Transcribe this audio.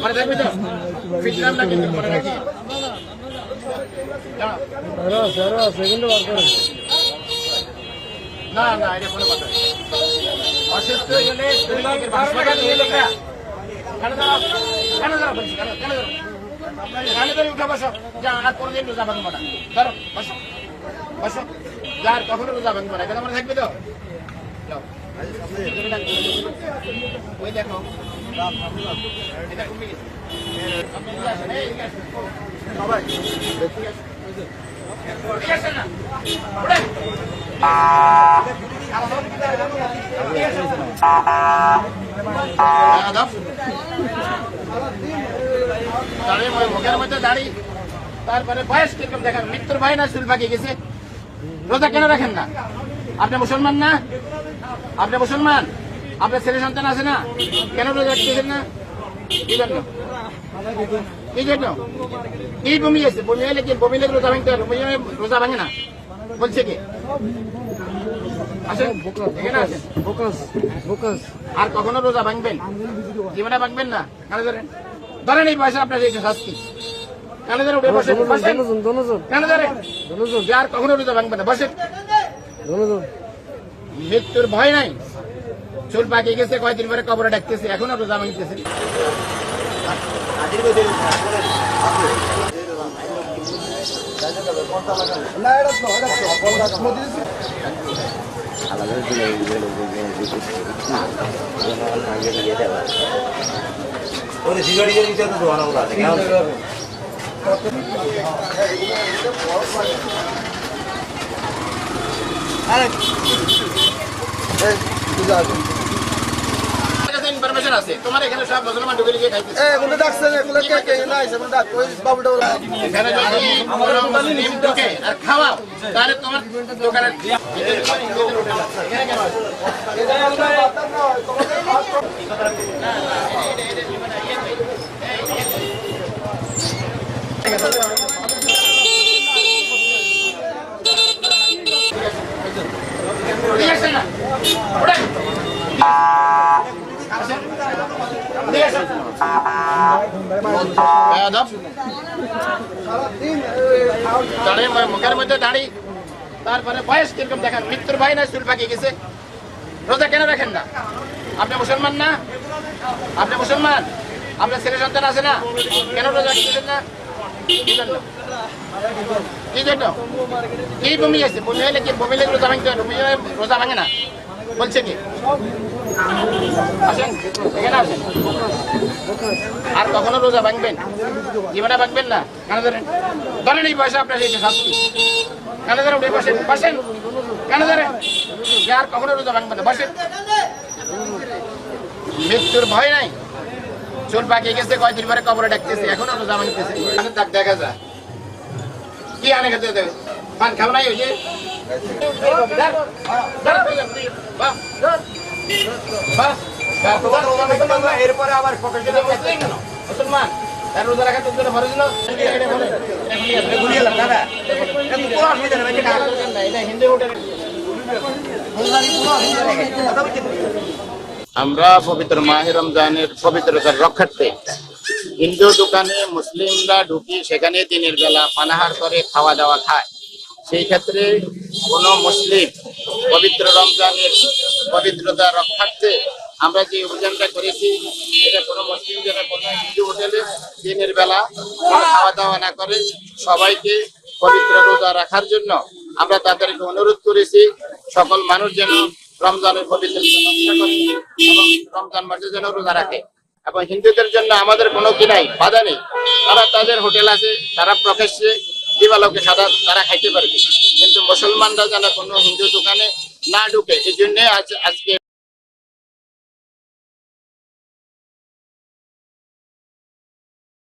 মানে দেখবি তো? ফিরলাম না কিন্তু, মনে রাখি। না না এটা কোনো কথা। অসুস্থ নিয়ে লোকরা। কেন দাঁড়াও? কেন দাঁড়াও বলছি? কেন- কেন দাঁড়াও? কেন দাঁড়িয়ে উঠে বসো? যা, আর কোনোদিন রোজা ভাঙবো না। ধরো, আর কখনো রোজা ভাঙবো না। থাকবে তো? ওই দেখো। সবাই। তারপরে বয়স কীরকম দেখেন? মৃত্যুর ভয় না চুল পাকিয়ে গেছে? রোজা কেন রাখেন না? আপনি মুসলমান না? আপনি মুসলমান? আপনার ছেলে সন্তান আছে না? কেন রোজা রাখতেছেন না? কি জন্য? কি জন্য? কি বমি আছে? বমি হলে কি বমি লেগে রোজা ভাঙতে হবে? বমি রোজা ভাঙে না? বলছে কি? আসেন এখানে আসেন। আর কখনো রোজা ভাঙবেন? জীবনে ভাঙবেন না? কেন ধরেন। ধরেন এই পয়সা আপনার এই শাস্তি। কেন ধরে উঠে বসেন। কেন ধরেন। যে আর কখনো রোজা ভাঙবেন না। বসেন। মৃত্যুর ভয় নাই। চুল পাকিয়ে গেছে কয়দিন পরে কবরে ডাকতেছে এখনও রোজা ভাঙতেছে দোকান ইনফরমেশন আছে তোমার এখানে সব মুসলমান ঢুকে লিখে খাইতেছে এখানে যদি কোনো মুসলিম ঢুকে আর খাওয়াও তাহলে তোমার দোকানের এখানে কেন আছে? ঠিক আছে না? ওঠেন। আসেন। ঠিক আছে। বেয়াদব। মুখের মধ্যে দাড়ি। তারপরে বয়স কীরকম দেখেন? মৃত্যুর ভয় না চুল পাকিয়ে গেছে। রোজা কেন রাখেন না? আপনি মুসলমান না? আপনি মুসলমান? আপনার ছেলে সন্তান আছে না? কেন রোজা রাখতেছেন না? কি জন্য? কি বমি আছে বমি হলে কি বমি লেগে রোজা ভাঙতে রোজা ভাঙে না? বলছে কি? আসেন এখানে আসেন। আর কখনো রোজা ভাঙবেন? জীবনে ভাঙবেন না? কেন ধরেন? ধরেন এই পয়সা আপনার এই শাস্তি। কেন ধরেন উঠে বসেন? বসেন। কেন ধরেন? যে আর কখনো রোজা ভাঙবেন না। বসেন। মৃত্যুর ভয় নাই। চুল পাকিয়ে গেছে কয়দিন পরে কবরে ডাকতেছে এখনও রোজা ভাঙতেছে। দেখা যায়। কি আনে খেতে দেবে? পান খাব নাই ওই যে ধর, ধর, বাহ, বাহ, বাহ, তোমার রোজা ভাঙতে হবে। এরপরে আবার পকেটে এটা মুসলিম কেন? মুসলমান তার রোজা রাখা তোর জন্য ফরজ না? এটা বলে, দাদা একটু পুরো অসুবিধা নেই এটা এটা হিন্দু হোটেল আমরা পবিত্র মাহে রমজানের পবিত্রতার রক্ষার্থে হিন্দু দোকানে মুসলিমরা ঢুকি সেখানে দিনের বেলা পানাহার করে খাওয়া দাওয়া খায় সেই ক্ষেত্রে কোনো মুসলিম পবিত্র রমজানের পবিত্রতা রক্ষার্থে আমরা যে অভিযানটা করেছি, এটা কোনো মুসলিম যেন কোনো হিন্দু হোটেলে দিনের বেলা খাওয়া দাওয়া না করে সবাইকে পবিত্র রোজা রাখার জন্য আমরা তাদেরকে অনুরোধ করেছি, সকল মানুষ যেন রমজানের করে এবং রমজান মাসে যেন রোজা রাখে। এবং হিন্দুদের জন্য আমাদের কোনো কি নাই বাধা নেই। তারা তাদের হোটেল আছে, তারা প্রকাশ্যে দিবালোকে সাদা তারা খাইতে পারবে। কিন্তু মুসলমানরা যেন কোনো হিন্দু দোকানে না ঢুকে এই জন্যে আজ আজকে